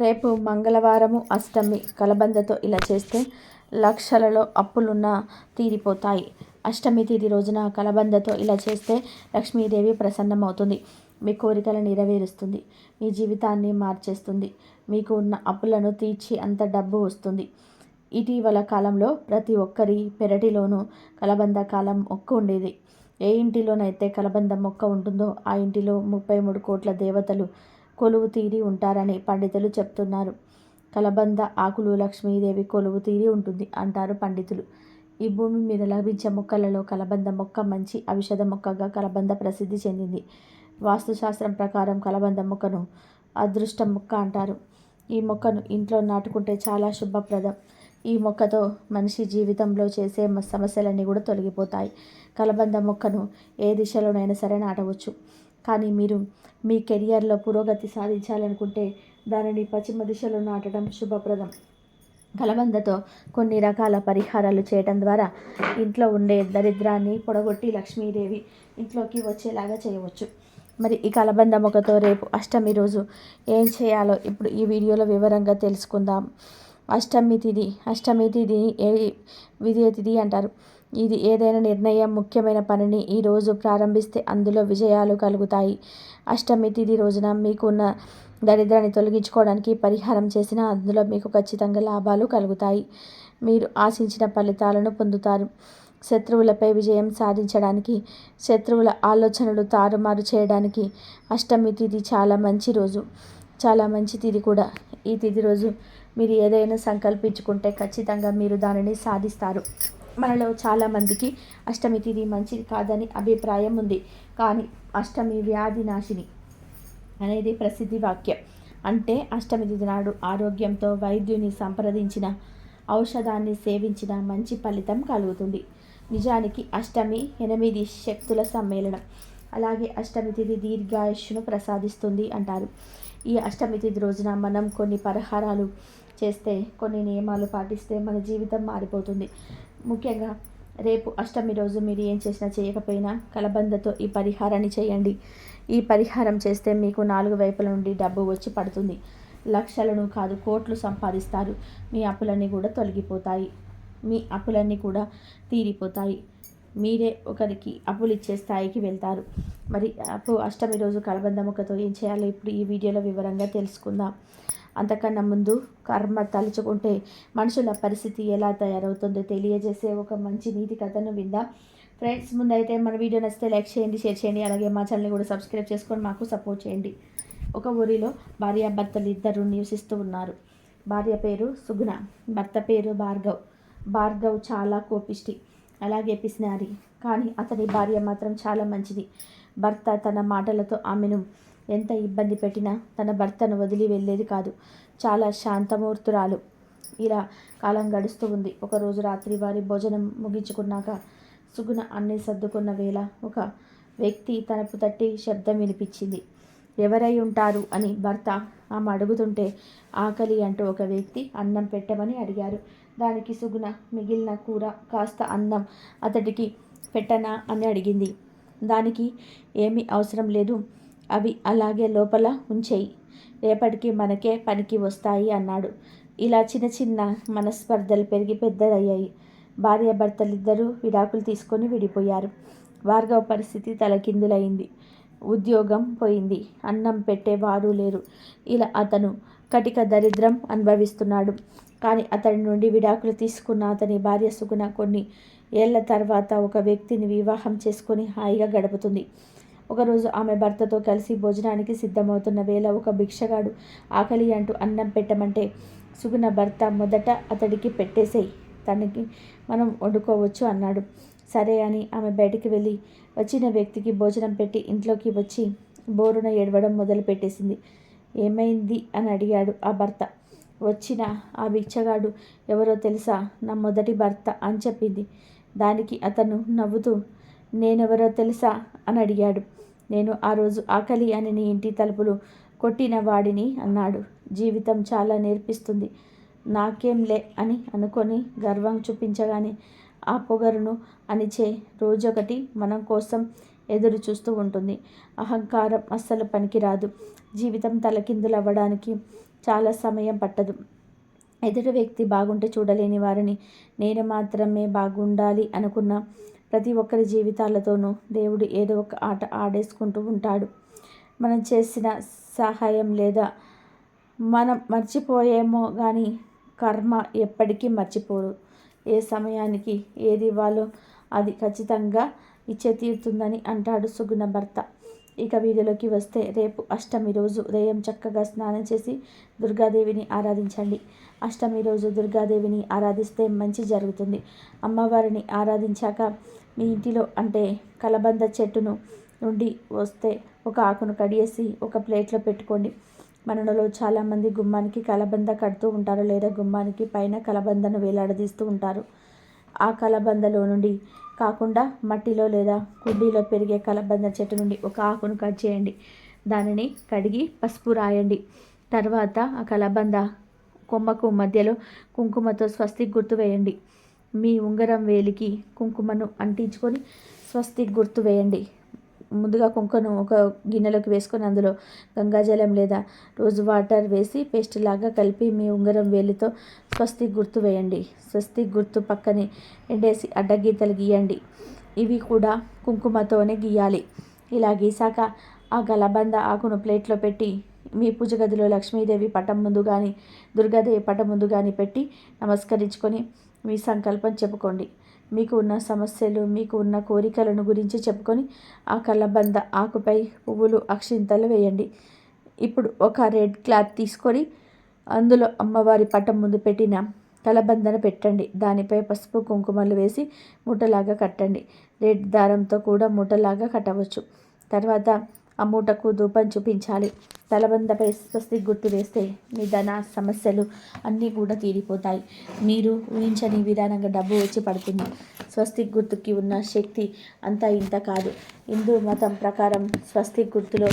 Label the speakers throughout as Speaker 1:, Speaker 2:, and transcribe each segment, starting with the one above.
Speaker 1: రేపు మంగళవారము అష్టమి కలబందతో ఇలా చేస్తే లక్షలలో అప్పులున్న తీరిపోతాయి. అష్టమి తిథి రోజున కలబందతో ఇలా చేస్తే లక్ష్మీదేవి ప్రసన్నమవుతుంది. మీ కోరికలు నెరవేరుస్తుంది. మీ జీవితాన్ని మార్చేస్తుంది. మీకు ఉన్న అప్పులను తీర్చి అంత డబ్బు వస్తుంది. ఇటీవల కాలంలో ప్రతి ఒక్కరి పెరటిలోనూ కలబంద కాలం మొక్క ఉండేది. ఏ ఇంటిలోనైతే కలబంద మొక్క ఉంటుందో ఆ ఇంటిలో ముప్పై మూడు కోట్ల దేవతలు కొలువు తీరి ఉంటారని పండితులు చెప్తున్నారు. కలబంద ఆకులు లక్ష్మీదేవి కొలువు తీరి ఉంటుంది అంటారు పండితులు. ఈ భూమి మీద లభించే మొక్కలలో కలబంద మొక్క మంచి ఔషధ మొక్కగా కలబంద ప్రసిద్ధి చెందింది. వాస్తుశాస్త్రం ప్రకారం కలబంద మొక్కను అదృష్ట మొక్క అంటారు. ఈ మొక్కను ఇంట్లో నాటుకుంటే చాలా శుభప్రదం. ఈ మొక్కతో మనిషి జీవితంలో చేసే సమస్యలన్నీ కూడా తొలగిపోతాయి. కలబంద మొక్కను ఏ దిశలోనైనా సరే నాటవచ్చు. కానీ మీరు మీ కెరియర్లో పురోగతి సాధించాలనుకుంటే దానిని పశ్చిమ దిశలో నాటడం శుభప్రదం. కలబందతో కొన్ని రకాల పరిహారాలు చేయడం ద్వారా ఇంట్లో ఉండే దరిద్రాన్ని పొడగొట్టి లక్ష్మీదేవి ఇంట్లోకి వచ్చేలాగా చేయవచ్చు. మరి ఈ కలబంద మొక్కతో రేపు అష్టమి రోజు ఏం చేయాలో ఇప్పుడు ఈ వీడియోలో వివరంగా తెలుసుకుందాం. అష్టమి తిథి అష్టమి తిథి ఏ విజయ తిథి అంటారు. ఇది ఏదైనా నిర్ణయం ముఖ్యమైన పనిని ఈరోజు ప్రారంభిస్తే అందులో విజయాలు కలుగుతాయి. అష్టమి తిథి రోజున మీకున్న దరిద్రాన్ని తొలగించుకోవడానికి పరిహారం చేసిన అందులో మీకు ఖచ్చితంగా లాభాలు కలుగుతాయి. మీరు ఆశించిన ఫలితాలను పొందుతారు. శత్రువులపై విజయం సాధించడానికి శత్రువుల ఆలోచనలు తారుమారు చేయడానికి అష్టమి తిథి చాలా మంచి రోజు. చాలా మంచి తిథి కూడా. ఈ తిథి రోజు మీరు ఏదైనా సంకల్పించుకుంటే ఖచ్చితంగా మీరు దానిని సాధిస్తారు. మనలో చాలామందికి అష్టమి తిథి మంచిది కాదని అభిప్రాయం ఉంది. కానీ అష్టమి వ్యాధి నాశిని అనేది ప్రసిద్ధి వాక్యం. అంటే అష్టమి తిథి నాడు ఆరోగ్యంతో వైద్యుని సంప్రదించిన ఔషధాన్ని సేవించిన మంచి ఫలితం కలుగుతుంది. నిజానికి అష్టమి ఎనిమిది శక్తుల సమ్మేళనం. అలాగే అష్టమి తిథి దీర్ఘాయుష్ను ప్రసాదిస్తుంది అంటారు. ఈ అష్టమి తిథి రోజున మనం కొన్ని పరిహారాలు చేస్తే కొన్ని నియమాలు పాటిస్తే మన జీవితం మారిపోతుంది. ముఖ్యంగా రేపు అష్టమి రోజు మీరు ఏం చేసినా చేయకపోయినా కలబందతో ఈ పరిహారాన్ని చేయండి. ఈ పరిహారం చేస్తే మీకు నాలుగు వైపుల నుండి డబ్బు వచ్చి పడుతుంది. లక్షలను కాదు కోట్లు సంపాదిస్తారు. మీ అప్పులన్నీ కూడా తొలగిపోతాయి. మీ అప్పులన్నీ కూడా తీరిపోతాయి. మీరే ఒకరికి అప్పులు ఇచ్చే స్థాయికి వెళ్తారు. మరి అప్పు అష్టమి రోజు కలబంద ముక్కతో ఏం చేయాలో ఇప్పుడు ఈ వీడియోలో వివరంగా తెలుసుకుందాం. అంతకన్నా ముందు కర్మ తలుచుకుంటే మనుషుల పరిస్థితి ఎలా తయారవుతుందో తెలియజేసే ఒక మంచి నీతి కథను విందాం. ఫ్రెండ్స్ ముందైతే మన వీడియో నచ్చితే లైక్ చేయండి షేర్ చేయండి అలాగే మా ఛానల్ని కూడా సబ్స్క్రైబ్ చేసుకొని మాకు సపోర్ట్ చేయండి. ఒక ఊరిలో భార్యాభర్తలు ఇద్దరు నివసిస్తూ ఉన్నారు. భార్య పేరు సుగుణ భర్త పేరు భార్గవ్. భార్గవ్ చాలా కోపిష్టి అలాగే పిసినారి. కానీ అతని భార్య మాత్రం చాలా మంచిది. భర్త తన మాటలతో ఆమెను ఎంత ఇబ్బంది పెట్టినా తన భర్తను వదిలి వెళ్ళేది కాదు. చాలా శాంతమూర్తురాలు. ఇలా కాలం గడుస్తూ ఉంది. ఒకరోజు రాత్రి వారి భోజనం ముగించుకున్నాక సుగుణ అన్ని సర్దుకున్న వేళ ఒక వ్యక్తి తనపు తట్టి శబ్దం వినిపించింది. ఎవరై ఉంటారు? అని భర్త ఆమె అడుగుతుంటే ఆకలి అంటూ ఒక వ్యక్తి అన్నం పెట్టమని అడిగారు. దానికి సుగుణ మిగిలిన కూర కాస్త అన్నం అతడికి పెట్టనా అని అడిగింది. దానికి ఏమీ అవసరం లేదు. అవి అలాగే లోపల ఉంచేయి. రేపటికి మనకే పనికి వస్తాయి అన్నాడు. ఇలా చిన్న చిన్న మనస్పర్ధలు పెరిగి పెద్దదయ్యాయి భార్యాభర్తలిద్దరూ విడాకులు తీసుకొని విడిపోయారు. భార్గవ పరిస్థితి తలకిందులైంది. ఉద్యోగం పోయింది. అన్నం పెట్టేవారు లేరు. ఇలా అతను కటిక దరిద్రం అనుభవిస్తున్నాడు. కానీ అతడి నుండి విడాకులు తీసుకున్న అతని భార్య సుగుణ కొన్ని ఏళ్ళ తర్వాత ఒక వ్యక్తిని వివాహం చేసుకొని హాయిగా గడుపుతుంది. ఒకరోజు ఆమె భర్తతో కలిసి భోజనానికి సిద్ధమవుతున్న వేళ ఒక భిక్షగాడు ఆకలి అంటూ అన్నం పెట్టమంటే సుగుణ భర్త మొదట అతడికి పెట్టేసేయి తనకి మనం వండుకోవచ్చు అన్నాడు. సరే అని ఆమె బయటికి వెళ్ళి వచ్చిన వ్యక్తికి భోజనం పెట్టి ఇంట్లోకి వచ్చి బోరున ఏడవడం మొదలుపెట్టేసింది ఏమైంది అని అడిగాడు ఆ భర్త. వచ్చిన ఆ భిక్షగాడు ఎవరో తెలుసా నా మొదటి భర్త అని చెప్పింది. దానికి అతను నవ్వుతూ నేనెవరో తెలుసా? అని అడిగాడు. నేను ఆ రోజు ఆకలి అని నీ ఇంటి తలుపులు కొట్టిన వాడిని అన్నాడు. జీవితం చాలా నేర్పిస్తుంది. నాకేంలే అని అనుకొని గర్వం చూపించగానే ఆ పొగరును అనిచే రోజొకటి మనం కోసం ఎదురు చూస్తూ ఉంటుంది. అహంకారం అస్సలు పనికిరాదు. జీవితం తలకిందులవ్వడానికి చాలా సమయం పట్టదు. ఎదుటి వ్యక్తి బాగుంటే చూడలేని వారిని నేను మాత్రమే బాగుండాలి అనుకున్న ప్రతి ఒక్కరి జీవితాలతోనూ దేవుడు ఏదో ఒక ఆట ఆడేసుకుంటూ ఉంటాడు. మనం చేసిన సహాయం లేదా మనం మర్చిపోయేమో కానీ కర్మ ఎప్పటికీ మర్చిపోరు ఏ సమయానికి ఏది ఇవ్వాలో అది ఖచ్చితంగా ఇచ్చే తీరుతుందని అంటాడు సుగుణ భర్త. ఇక వీధిలోకి వస్తే రేపు అష్టమి రోజు ఉదయం చక్కగా స్నానం చేసి దుర్గాదేవిని ఆరాధించండి. అష్టమి రోజు దుర్గాదేవిని ఆరాధిస్తే మంచి జరుగుతుంది. అమ్మవారిని ఆరాధించాక మీ ఇంటిలో అంటే కలబంద చెట్టును నుండి వస్తే ఒక ఆకును కడిగేసి ఒక ప్లేట్లో పెట్టుకోండి. మనలో చాలామంది గుమ్మానికి కలబంద కడుతూ ఉంటారు లేదా గుమ్మానికి పైన కలబందను వేలాడదీస్తూ ఉంటారు. ఆ కలబందలో నుండి కాకుండా మట్టిలో లేదా కుండీలో పెరిగే కలబంద చెట్టు నుండి ఒక ఆకును కట్ చేయండి. దానిని కడిగి పసుపు రాయండి. తర్వాత ఆ కలబంద కొమ్మకు మధ్యలో కుంకుమతో స్వస్తిక్ గుర్తు వేయండి. మీ ఉంగరం వేలికి కుంకుమను అంటించుకొని స్వస్తిక్ గుర్తు వేయండి. ముందుగా కుంకను ఒక గిన్నెలోకి వేసుకొని అందులో గంగాజలం లేదా రోజు వాటర్ వేసి పేస్ట్ లాగా కలిపి మీ ఉంగరం వేలితో స్వస్తి గుర్తు వేయండి. స్వస్తి గుర్తు పక్కనే ఎండేసి అడ్డగీతలు గీయండి. ఇవి కూడా కుంకుమతోనే గీయాలి. ఇలా గీసాక ఆ గలబంద ఆకును ప్లేట్లో పెట్టి మీ పూజ గదిలో లక్ష్మీదేవి పటం ముందు కానీ దుర్గాదేవి పటం ముందు కానీ పెట్టి నమస్కరించుకొని మీ సంకల్పం చెప్పుకోండి. మీకు ఉన్న సమస్యలు మీకు ఉన్న కోరికలను గురించి చెప్పుకొని ఆ కళ్ళబంద ఆకుపై పువ్వులు అక్షింతలు వేయండి. ఇప్పుడు ఒక రెడ్ క్లాత్ తీసుకొని అందులో అమ్మవారి పటం ముందు పెట్టిన కలబందన పెట్టండి. దానిపై పసుపు కుంకుమలు వేసి మూటలాగా కట్టండి. రెడ్ దారంతో కూడా మూటలాగా కట్టవచ్చు. తర్వాత ఆ మూటకు ధూపం చూపించాలి. తలబందపై స్వస్తి గుర్తు వేస్తే మీ ధన సమస్యలు అన్నీ కూడా తీరిపోతాయి. మీరు ఊహించని విధానంగా డబ్బు వచ్చి పడుతుంది. స్వస్తిక్ గుర్తుకి ఉన్న శక్తి అంతా ఇంత కాదు. హిందూ మతం ప్రకారం స్వస్తిక్ గుర్తులో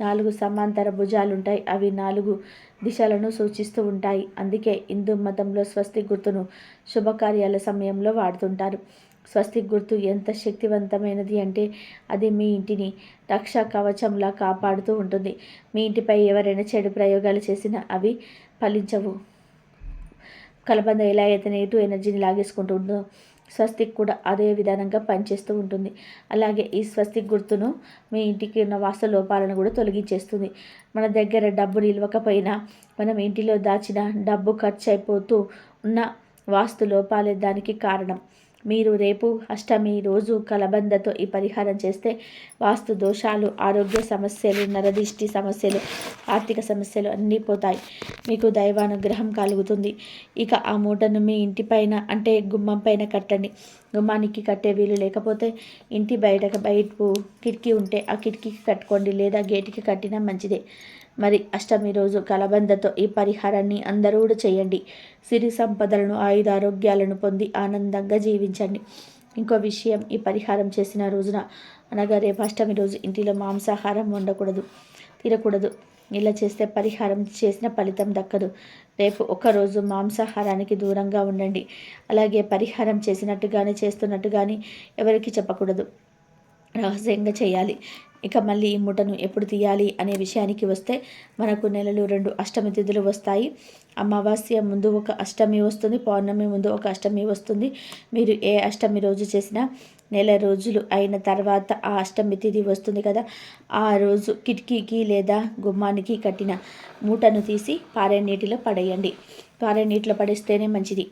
Speaker 1: నాలుగు సమాంతర భుజాలు ఉంటాయి అవి నాలుగు దిశలను సూచిస్తూ ఉంటాయి. అందుకే హిందూ మతంలో స్వస్తి గుర్తును శుభకార్యాల సమయంలో వాడుతుంటారు. స్వస్తిక్ గుర్తు ఎంత శక్తివంతమైనది అంటే అది మీ ఇంటిని రక్షా కవచంలా కాపాడుతూ ఉంటుంది. మీ ఇంటిపై ఎవరైనా చెడు ప్రయోగాలు చేసినా అవి ఫలించవు. కలబంద ఎలా అయితే నెగిటివ్ ఎనర్జీని లాగేసుకుంటుందో స్వస్తిక్ కూడా అదే విధానంగా పనిచేస్తూ ఉంటుంది. అలాగే ఈ స్వస్తిక్ గుర్తును మీ ఇంటికి ఉన్న వాస్తు లోపాలను కూడా తొలగించేస్తుంది. మన దగ్గర డబ్బు నిల్వకపోయినా మనం ఇంటిలో దాచిన డబ్బు ఖర్చు అయిపోతూ ఉన్న వాస్తు లోపాలే దానికి కారణం. మీరు రేపు అష్టమి రోజు కలబందతో ఈ పరిహారం చేస్తే వాస్తు దోషాలు ఆరోగ్య సమస్యలు నరదిష్టి సమస్యలు ఆర్థిక సమస్యలు అన్నీ పోతాయి. మీకు దైవానుగ్రహం కలుగుతుంది. ఇక ఆ మూటను మీ ఇంటిపైన అంటే గుమ్మం పైన కట్టండి. గుమ్మానికి కట్టే వీలు లేకపోతే ఇంటి బయట బయటకు కిటికీ ఉంటే ఆ కిటికీకి కట్టుకోండి లేదా గేటుకి కట్టినా మంచిదే. మరి అష్టమి రోజు కలబందతో ఈ పరిహారాన్ని అందరూ కూడా చేయండి. సిరి సంపదలను ఆయుధ ఆరోగ్యాలను పొంది ఆనందంగా జీవించండి. ఇంకో విషయం ఈ పరిహారం చేసిన రోజున అనగా రేపు అష్టమి రోజు ఇంటిలో మాంసాహారం వండకూడదు తినకూడదు. ఇలా చేస్తే పరిహారం చేసిన ఫలితం దక్కదు. రేపు ఒకరోజు మాంసాహారానికి దూరంగా ఉండండి. అలాగే పరిహారం చేసినట్టుగానే చేస్తున్నట్టుగాని ఎవరికి చెప్పకూడదు. రహస్యంగా చేయాలి. ఇక మళ్ళీ ఈ మూటను ఎప్పుడు తీయాలి అనే విషయానికి వస్తే మనకు నెలలు రెండు అష్టమి తిథులు వస్తాయి. అమావాస్య ముందు ఒక అష్టమి వస్తుంది పౌర్ణమి ముందు ఒక అష్టమి వస్తుంది. మీరు ఏ అష్టమి రోజు చేసినా నెల రోజులు అయిన తర్వాత ఆ అష్టమి తిథి వస్తుంది కదా. ఆ రోజు కిటికీకి లేదా గుమ్మానికి కట్టిన మూటను తీసి పారే నీటిలో పడేయండి. పారే నీటిలో పడేస్తేనే మంచిది.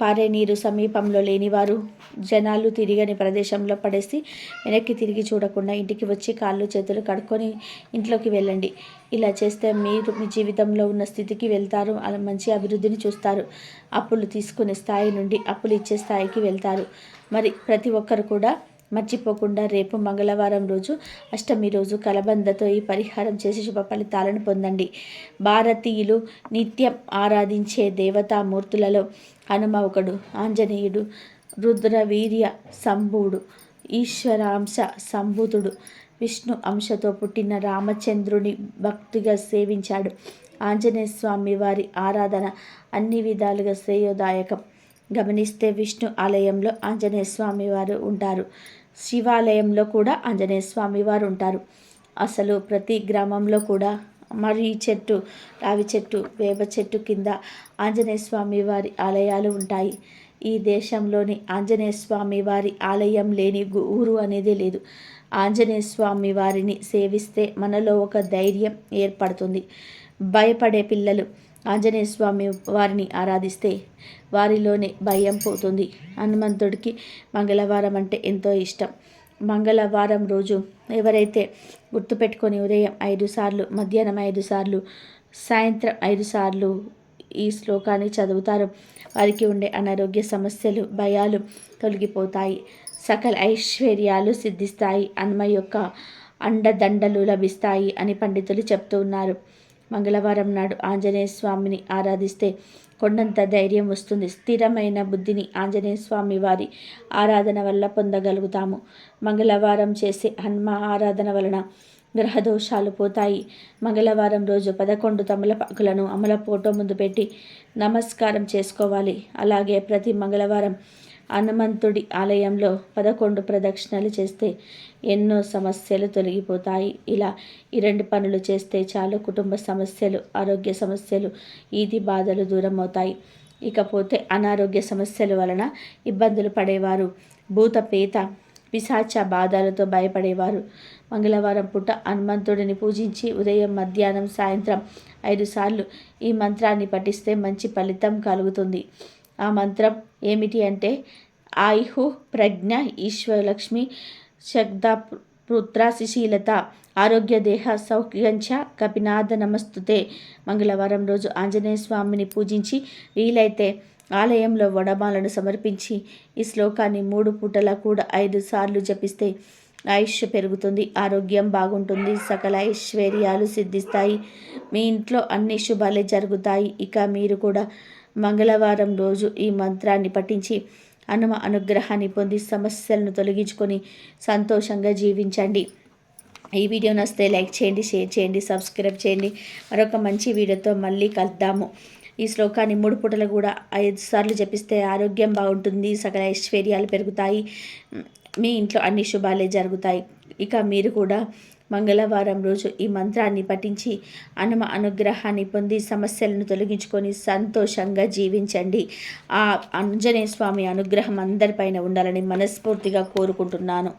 Speaker 1: పారే నీరు సమీపంలో లేనివారు జనాలు తిరిగని ప్రదేశంలో పడేసి వెనక్కి తిరిగి చూడకుండా ఇంటికి వచ్చి కాళ్ళు చేతులు కడుక్కొని ఇంట్లోకి వెళ్ళండి. ఇలా చేస్తే మీరు మీ జీవితంలో ఉన్న స్థితికి వెళ్తారు. అలా మంచి అభివృద్ధిని చూస్తారు. అప్పులు తీసుకునే స్థాయి నుండి అప్పులు ఇచ్చే స్థాయికి వెళ్తారు. మరి ప్రతి ఒక్కరు కూడా మర్చిపోకుండా రేపు మంగళవారం రోజు అష్టమి రోజు కలబందతో ఈ పరిహారం చేసి శుభ ఫలితాలను పొందండి. భారతీయులు నిత్యం ఆరాధించే దేవతామూర్తులలో హనుమ ఒకడు ఆంజనేయుడు రుద్రవీర్య సంభుడు ఈశ్వరాంశ సంభూతుడు. విష్ణు అంశతో పుట్టిన రామచంద్రుని భక్తిగా సేవించాడు. ఆంజనేయ స్వామి వారి ఆరాధన అన్ని విధాలుగా శ్రేయోదాయకం. గమనిస్తే విష్ణు ఆలయంలో ఆంజనేయ స్వామి వారు ఉంటారు. శివాలయంలో కూడా ఆంజనేయ స్వామి వారు ఉంటారు. అసలు ప్రతి గ్రామంలో కూడా మర్రి చెట్టు రావి చెట్టు వేప చెట్టు కింద ఆంజనేయ స్వామి వారి ఆలయాలు ఉంటాయి. ఈ దేశంలోని ఆంజనేయ స్వామి వారి ఆలయం లేని ఊరు అనేది లేదు. ఆంజనేయ స్వామి వారిని సేవిస్తే మనలో ఒక ధైర్యం ఏర్పడుతుంది. భయపడే పిల్లలు ఆంజనేయ స్వామి వారిని ఆరాధిస్తే వారిలోనే భయం పోతుంది. హనుమంతుడికి మంగళవారం అంటే ఎంతో ఇష్టం. మంగళవారం రోజు ఎవరైతే గుర్తుపెట్టుకొని ఉదయం ఐదు సార్లు మధ్యాహ్నం ఐదు సార్లు సాయంత్రం ఐదు సార్లు ఈ శ్లోకాన్ని చదువుతారు వారికి ఉండే అనారోగ్య సమస్యలు భయాలు తొలగిపోతాయి. సకల ఐశ్వర్యాలు సిద్ధిస్తాయి. అన్మ యొక్క అండదండలు లభిస్తాయి అని పండితులు చెప్తూ ఉన్నారు. మంగళవారం నాడు ఆంజనేయ స్వామిని ఆరాధిస్తే కొండంత ధైర్యం వస్తుంది. స్థిరమైన బుద్ధిని ఆంజనేయ స్వామి వారి ఆరాధన వల్ల పొందగలుగుతాము. మంగళవారం చేసే హనుమ ఆరాధన వలన గ్రహదోషాలు పోతాయి. మంగళవారం రోజు పదకొండు తమలపాకులను అమల ఫోటో ముందు పెట్టి నమస్కారం చేసుకోవాలి. అలాగే ప్రతి మంగళవారం హనుమంతుడి ఆలయంలో పదకొండు ప్రదక్షిణలు చేస్తే ఎన్నో సమస్యలు తొలగిపోతాయి. ఇలా ఈ రెండు పనులు చేస్తే చాలు కుటుంబ సమస్యలు ఆరోగ్య సమస్యలు ఈది బాధలు దూరం అవుతాయి ఇకపోతే అనారోగ్య సమస్యల వలన ఇబ్బందులు పడేవారు. భూత పేత పిశాచ బాధలతో భయపడేవారు. మంగళవారం పూట హనుమంతుడిని పూజించి ఉదయం మధ్యాహ్నం సాయంత్రం ఐదు సార్లు ఈ మంత్రాన్ని పఠిస్తే మంచి ఫలితం కలుగుతుంది. ఆ మంత్రం ఏమిటి అంటే ఆయుహు ప్రజ్ఞ ఈశ్వరలక్ష్మి శబ్ద పుత్ర శిశీలత ఆరోగ్య దేహ సౌఖ్యంచ కపినాథ నమస్తుతే. మంగళవారం రోజు ఆంజనేయ స్వామిని పూజించి వీలైతే ఆలయంలో వడమాలను సమర్పించి ఈ శ్లోకాన్ని మూడు పూటలా కూడా ఐదు సార్లు జపిస్తే ఆయుష్ పెరుగుతుంది ఆరోగ్యం బాగుంటుంది సకల ఐశ్వర్యాలు సిద్ధిస్తాయి. మీ ఇంట్లో అన్ని శుభాలే జరుగుతాయి ఇక మీరు కూడా మంగళవారం రోజు ఈ మంత్రాన్ని పఠించి హనుమ అనుగ్రహాన్ని పొంది సమస్యలను తొలగించుకొని సంతోషంగా జీవించండి. ఈ వీడియో నస్తే లైక్ చేయండి షేర్ చేయండి సబ్స్క్రైబ్ చేయండి. మరొక మంచి వీడియోతో మళ్ళీ కలుద్దాము. ఈ శ్లోకాన్ని మూడు పూటలు కూడా ఐదు సార్లు జపిస్తే ఆరోగ్యం బాగుంటుంది సకల ఐశ్వర్యాలు పెరుగుతాయి. మీ ఇంట్లో అన్ని శుభాలే జరుగుతాయి. ఇక మీరు కూడా మంగళవారం రోజు ఈ మంత్రాన్ని పఠించి హనుమ అనుగ్రహాన్ని పొంది సమస్యలను తొలగించుకొని సంతోషంగా జీవించండి. ఆ ఆంజనేయ స్వామి అనుగ్రహం అందరిపైన ఉండాలని మనస్ఫూర్తిగా కోరుకుంటున్నాను.